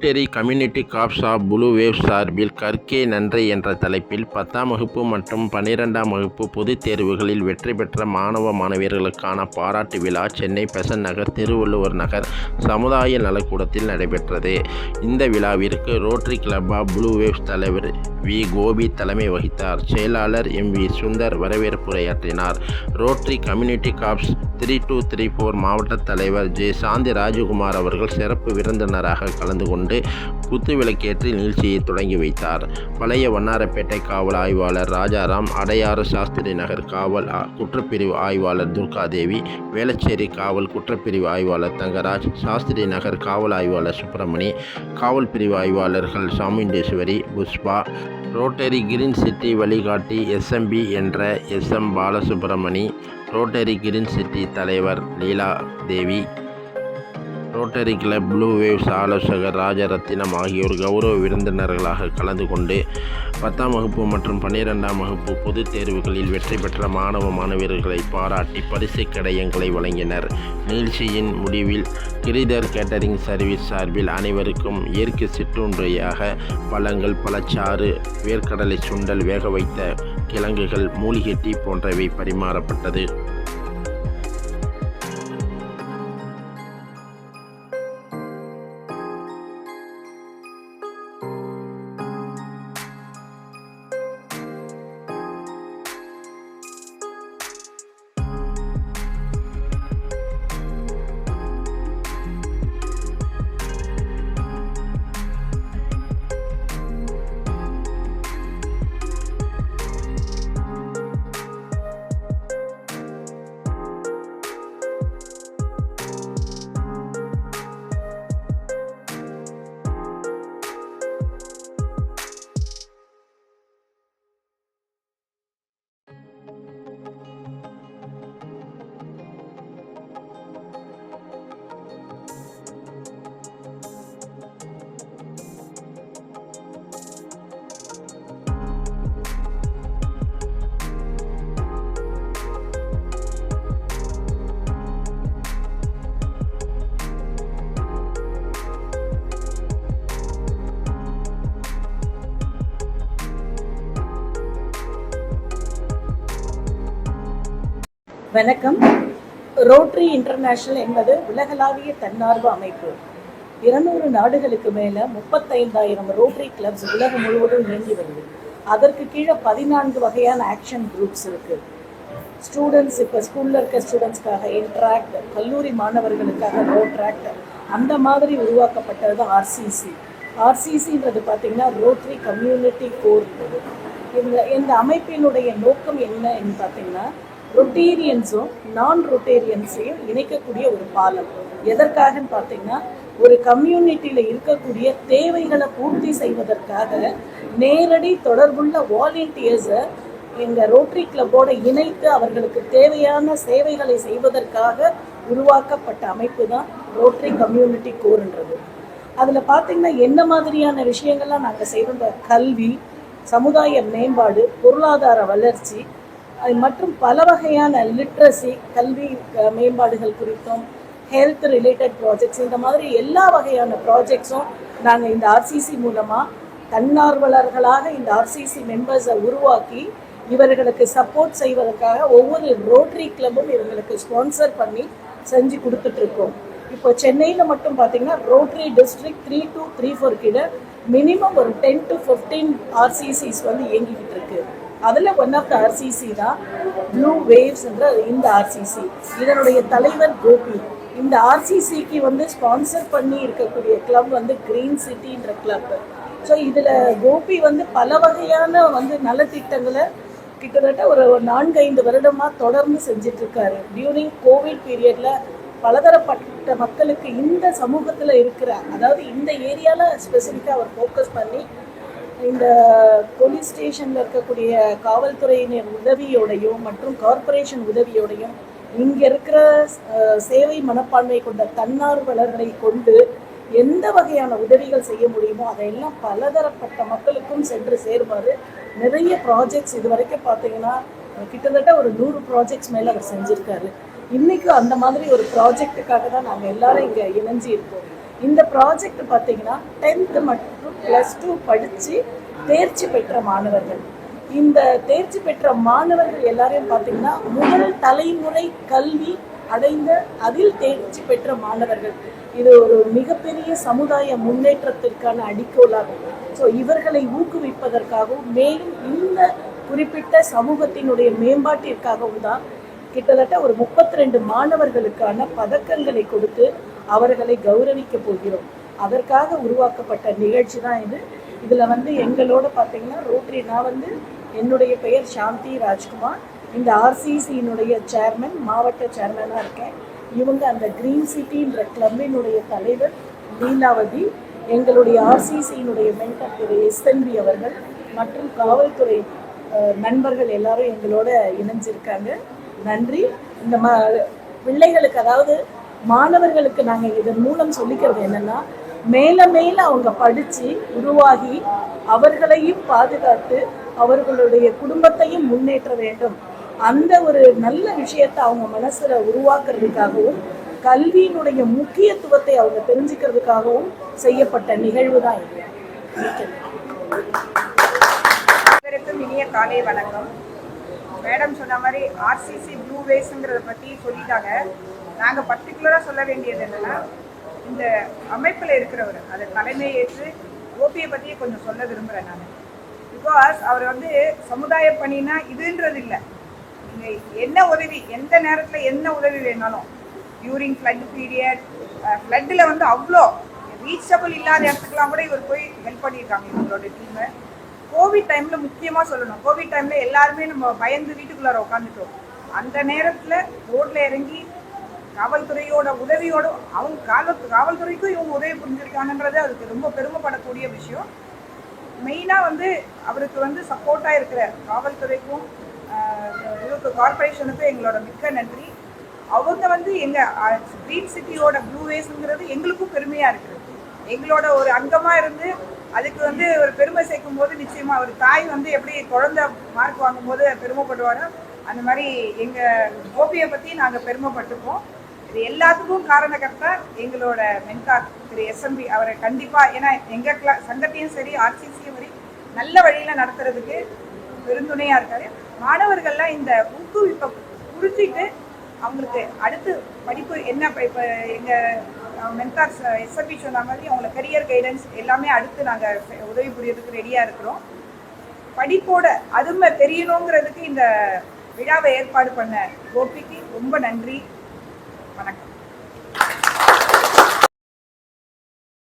Rotary community corps of Blue Wave சார்பில் கற்கே நன்றி என்ற தலைப்பில் பத்தாம் வகுப்பு மற்றும் பன்னிரெண்டாம் வகுப்பு பொதுத் தேர்வுகளில் வெற்றி பெற்ற மாணவ மாணவியர்களுக்கான பாராட்டு விழா சென்னை பெசன்ட் நகர் திருவள்ளுவர் நகர் சமுதாய நலக்கூடத்தில் நடைபெற்றது. இந்த விழாவிற்கு Rotary club of Blue Waves தலைவர் வி. கோபி தலைமை வகித்தார். செயலாளர் M. V. Sundar வரவேற்புரையாற்றினார் Rotary community corps three two three four மாவட்ட தலைவர் ஜே. சாந்தி ராஜகுமார் அவர்கள் சிறப்பு விருந்தினராக கலந்து கொண்டு குத்து விளக்கேற்றி நிகழ்ச்சியை தொடங்கி வைத்தார். பழைய வண்ணாரப்பேட்டை காவல் ஆய்வாளர் ராஜாராம் அடையாறு சாஸ்திரி நகர் காவல் குற்றப்பிரிவு ஆய்வாளர் துர்காதேவி வேளச்சேரி காவல் குற்றப்பிரிவு ஆய்வாளர் தங்கராஜ் சாஸ்திரி நகர் காவல் ஆய்வாளர் சுப்பிரமணி காவல் பிரிவு ஆய்வாளர்கள் Chamundeshwari Pushpa Rotary green city வழிகாட்டி எஸ்எம்பி என்ற S M Balasubramani Rotary green city தலைவர் Leela Devi Rotary club blue waves ஆலோசகர் ராஜரத்தினம் ஆகியோர் கௌரவ விருந்தினர்களாக கலந்து கொண்டு பத்தாம் வகுப்பு மற்றும் பன்னிரெண்டாம் வகுப்பு பொதுத் தேர்வுகளில் வெற்றி பெற்ற மாணவ மாணவியர்களை பாராட்டி பரிசு கடையங்களை வழங்கினர். நிகழ்ச்சியின் முடிவில் கிரிதர் கேட்டரிங் சர்வீஸ் சார்பில் அனைவருக்கும் இயற்கை சிற்றுன்றையாக பழங்கள் பழச்சாறு வேர்க்கடலை சுண்டல் வேக வைத்த கிழங்குகள் மூலிகை டீ போன்றவை பரிமாறப்பட்டது. வணக்கம். ரோட்ரி இன்டர்நேஷனல் என்பது உலகளாவிய தன்னார்வ அமைப்பு. இருநூறு நாடுகளுக்கு மேலே முப்பத்தைந்தாயிரம் ரோட்ரி கிளப்ஸ் உலகம் முழுவதும் இயங்கி வருது. அதற்கு கீழே பதினான்கு வகையான ஆக்ஷன் குரூப்ஸ் இருக்குது ஸ்டூடெண்ட்ஸ் இப்போ ஸ்கூலில் இருக்க ஸ்டூடெண்ட்ஸ்க்காக இன்ட்ராக்ட் கல்லூரி மாணவர்களுக்காக ரோட்ராக்ட் அந்த மாதிரி உருவாக்கப்பட்டது தான் ஆர்சிசி ஆர்சிசின்றது பார்த்திங்கன்னா ரோட்ரி கம்யூனிட்டி கோர் இந்த இந்த அமைப்பினுடைய நோக்கம் என்னன்னு பார்த்தீங்கன்னா ரொட்டேரியன்ஸும் நான் ரொட்டேரியன்ஸையும் இணைக்கக்கூடிய ஒரு பாலம். எதற்காகன்னு பார்த்தீங்கன்னா ஒரு கம்யூனிட்டியில் இருக்கக்கூடிய தேவைகளை பூர்த்தி செய்வதற்காக நேரடி தொடர்புள்ள வாலண்டியர்ஸை எங்கள் ரோட்டரி கிளப்போடு இணைத்து அவர்களுக்கு தேவையான சேவைகளை செய்வதற்காக உருவாக்கப்பட்ட அமைப்பு தான் ரோட்டரி கம்யூனிட்டி கோர்ன்றது அதில் பார்த்தீங்கன்னா என்ன மாதிரியான விஷயங்கள்லாம் நாங்கள் செய்கிறோம் கல்வி சமுதாய மேம்பாடு பொருளாதார வளர்ச்சி மற்றும் பல வகையான லிட்ரஸி கல்வி மேம்பாடுகள் குறித்தும் ஹெல்த் ரிலேட்டட் ப்ராஜெக்ட்ஸ் இந்த மாதிரி எல்லா வகையான ப்ராஜெக்ட்ஸும் நாங்கள் இந்த ஆர்சிசி மூலமாக தன்னார்வலர்களாக இந்த ஆர்சிசி மெம்பர்ஸை உருவாக்கி இவர்களுக்கு சப்போர்ட் செய்வதற்காக ஒவ்வொரு ரோட்டரி கிளப்பும் இவங்களுக்கு ஸ்பான்சர் பண்ணி செஞ்சு கொடுத்துட்ருக்கோம் இப்போ சென்னையில் மட்டும் பார்த்தீங்கன்னா Rotary district three two three four கிட்ட மினிமம் ஒரு டென் டு ஃபிஃப்டீன் ஆர்சிசிஸ் வந்து இயங்கிக்கிட்டு இருக்குது அதில் ஒன் ஆஃப் த ஆர்சிசி தான். ப்ளூ வேவ்ஸ்ன்ற இந்த ஆர்சிசி இதனுடைய தலைவர் கோபி. இந்த ஆர்சிசிக்கு வந்து ஸ்பான்சர் பண்ணி இருக்கக்கூடிய கிளப் வந்து கிரீன் சிட்டின்ற கிளப் ஸோ இதில் கோபி வந்து பல வகையான வந்து நலத்திட்டங்களை கிட்டத்தட்ட ஒரு நான்கு ஐந்து வருடமாக தொடர்ந்து செஞ்சுட்டு இருக்காரு டியூரிங் கோவிட் பீரியட்ல பலதரப்பட்ட மக்களுக்கு இந்த சமூகத்தில் இருக்கிற அதாவது இந்த ஏரியாவில் ஸ்பெசிஃபிக்காக அவர் ஃபோக்கஸ் பண்ணி இந்த போலீஸ் ஸ்டேஷனில் இருக்கக்கூடிய காவல்துறையினர் உதவியோடையும் மற்றும் கார்ப்பரேஷன் உதவியோடையும் இங்கே இருக்கிற சேவை மனப்பான்மை கொண்ட தன்னார்வலர்களை கொண்டு எந்த வகையான உதவிகள் செய்ய முடியுமோ அதையெல்லாம் பலதரப்பட்ட மக்களுக்கும் சென்று சேருமாறு நிறைய ப்ராஜெக்ட்ஸ் இது வரைக்கும் பார்த்தீங்கன்னா கிட்டத்தட்ட ஒரு நூறு ப்ராஜெக்ட்ஸ் மேலே அவர் செஞ்சுருக்காரு. இன்றைக்கும் அந்த மாதிரி ஒரு ப்ராஜெக்ட்டுக்காக தான் நாங்கள் எல்லாரும் இங்கே இணைஞ்சி இருக்கோம் இந்த ப்ராஜெக்ட் பார்த்தீங்கன்னா டென்த்து மட்டும் ப்ளஸ் டூ படித்து தேர்ச்சி பெற்ற மாணவர்கள். இந்த தேர்ச்சி பெற்ற மாணவர்கள் எல்லாரையும் பார்த்தீங்கன்னா முதல் தலைமுறை கல்வி அடைந்த அதில் தேர்ச்சி பெற்ற மாணவர்கள். இது ஒரு மிகப்பெரிய சமுதாய முன்னேற்றத்திற்கான அடிக்கோலாகும் ஸோ இவர்களை ஊக்குவிப்பதற்காகவும் மேலும் இந்த குறிப்பிட்ட சமூகத்தினுடைய மேம்பாட்டிற்காகவும் தான் கிட்டத்தட்ட ஒரு முப்பத்தி ரெண்டு மாணவர்களுக்கான பதக்கங்களை கொடுத்து அவர்களை கௌரவிக்க போகிறோம். அதற்காக உருவாக்கப்பட்ட நிகழ்ச்சி தான் இது. இதில் வந்து எங்களோட பார்த்தீங்கன்னா ரோட்டரி நான் வந்து என்னுடைய பெயர் சாந்தி ராஜ்குமார். இந்த ஆர்சிசியினுடைய சேர்மன் மாவட்ட சேர்மனாக இருக்கேன். இவங்க அந்த க்ரீன் சிட்டின்ற கிளப்பினுடைய தலைவர் லீலாவதி. எங்களுடைய ஆர்சிசியினுடைய மென்டர் திரு எஸ்என்பி அவர்கள் மற்றும் காவல்துறை நண்பர்கள் எல்லாரும் எங்களோட இணைஞ்சிருக்காங்க. நன்றி. இந்த ம பிள்ளைகளுக்கு அதாவது மாணவர்களுக்கு நாங்கள் இதன் மூலம் சொல்லிக்கிறது என்னென்னா மேல மேல அவங்க படித்து உருவாகி அவர்களையும் பாதுகாத்து அவர்களுடைய குடும்பத்தையும் முன்னேற்ற வேண்டும். அந்த ஒரு நல்ல விஷயத்தை அவங்க மனசுல உருவாக்குறதுக்காகவும் கல்வியினுடைய முக்கியத்துவத்தை அவங்க தெரிஞ்சுக்கிறதுக்காகவும் செய்யப்பட்ட நிகழ்வு தான் இது. அனைவருக்கும் இனிய காலை வணக்கம். மேடம் சொன்ன மாதிரி ஆர்சிசி ப்ளூ வேஸ்ங்கிறத பற்றி சொல்லிட்டாங்க. நாங்கள் பர்டிகுலராக சொல்ல வேண்டியது என்னன்னா இந்த அமைப்பில் இருக்கிறவர் அதை தலைமை ஏற்று ஓபியை பற்றியே கொஞ்சம் சொல்ல விரும்புகிறேன் நான். பிகாஸ் அவர் வந்து சமுதாய பணினா இதுன்றது இல்லை. நீங்கள் என்ன உதவி எந்த நேரத்தில் என்ன உதவி வேணாலும் டியூரிங் ஃப்ளட் பீரியட் ஃப்ளட்டில் வந்து அவ்வளோ ரீச்சபிள் இல்லாத இடத்துக்குலாம் கூட இவர் போய் ஹெல்ப் பண்ணியிருக்காங்க இவங்களோட டீமை கோவிட் டைமில் முக்கியமாக சொல்லணும். கோவிட் டைமில் எல்லாருமே நம்ம பயந்து வீட்டுக்குள்ளார உட்காந்துட்டோம் அந்த நேரத்தில் ரோட்டில் இறங்கி காவல்துறையோட உதவியோட அவங்க காவல் காவல்துறைக்கும் இவங்க உதவி புரிஞ்சிருக்காங்கன்றது அதுக்கு ரொம்ப பெருமைப்படக்கூடிய விஷயம். மெயினாக வந்து அவருக்கு வந்து சப்போர்ட்டாக இருக்கிற காவல்துறைக்கும் இதுக்கு கார்பரேஷனுக்கும் எங்களோட மிக்க நன்றி. அவங்க வந்து எங்கள் க்ரீன் சிட்டியோட ப்ளூ வேஸ்ங்கிறது எங்களுக்கும் பெருமையாக இருக்குது எங்களோட ஒரு அங்கமாக இருந்து அதுக்கு வந்து ஒரு பெருமை சேர்க்கும் போது நிச்சயமாக ஒரு தாய் வந்து எப்படி குழந்தை மார்க் வாங்கும்போது பெருமைப்படுவாரோ அந்த மாதிரி எங்கள் கோபியை பற்றி நாங்கள் பெருமைப்பட்டுப்போம். இது எல்லாத்துக்கும் காரணகர்த்தா எங்களோட மென்கார் திரு எஸ்எம்பி அவரை கண்டிப்பாக ஏன்னா எங்கள் கிளா சங்கத்தையும் சரி ஆர்சிசியும் சரி நல்ல வழியில் நடத்துறதுக்கு பெருந்துணையாக இருக்காரு. மாணவர்கள்லாம் இந்த ஊக்குவிப்பை புரிஞ்சிட்டு அவங்களுக்கு அடுத்து படிப்பு என்ன இப்போ இப்போ எங்கள் மென்கார் எஸ்எம்பி சொன்ன மாதிரி அவங்கள கரியர் கைடன்ஸ் எல்லாமே அடுத்து நாங்கள் உதவி புரியறதுக்கு ரெடியாக இருக்கிறோம். படிப்போட அருமை தெரியணுங்கிறதுக்கு இந்த விழாவை ஏற்பாடு பண்ண கோபிக்கு ரொம்ப நன்றி. வணக்கம்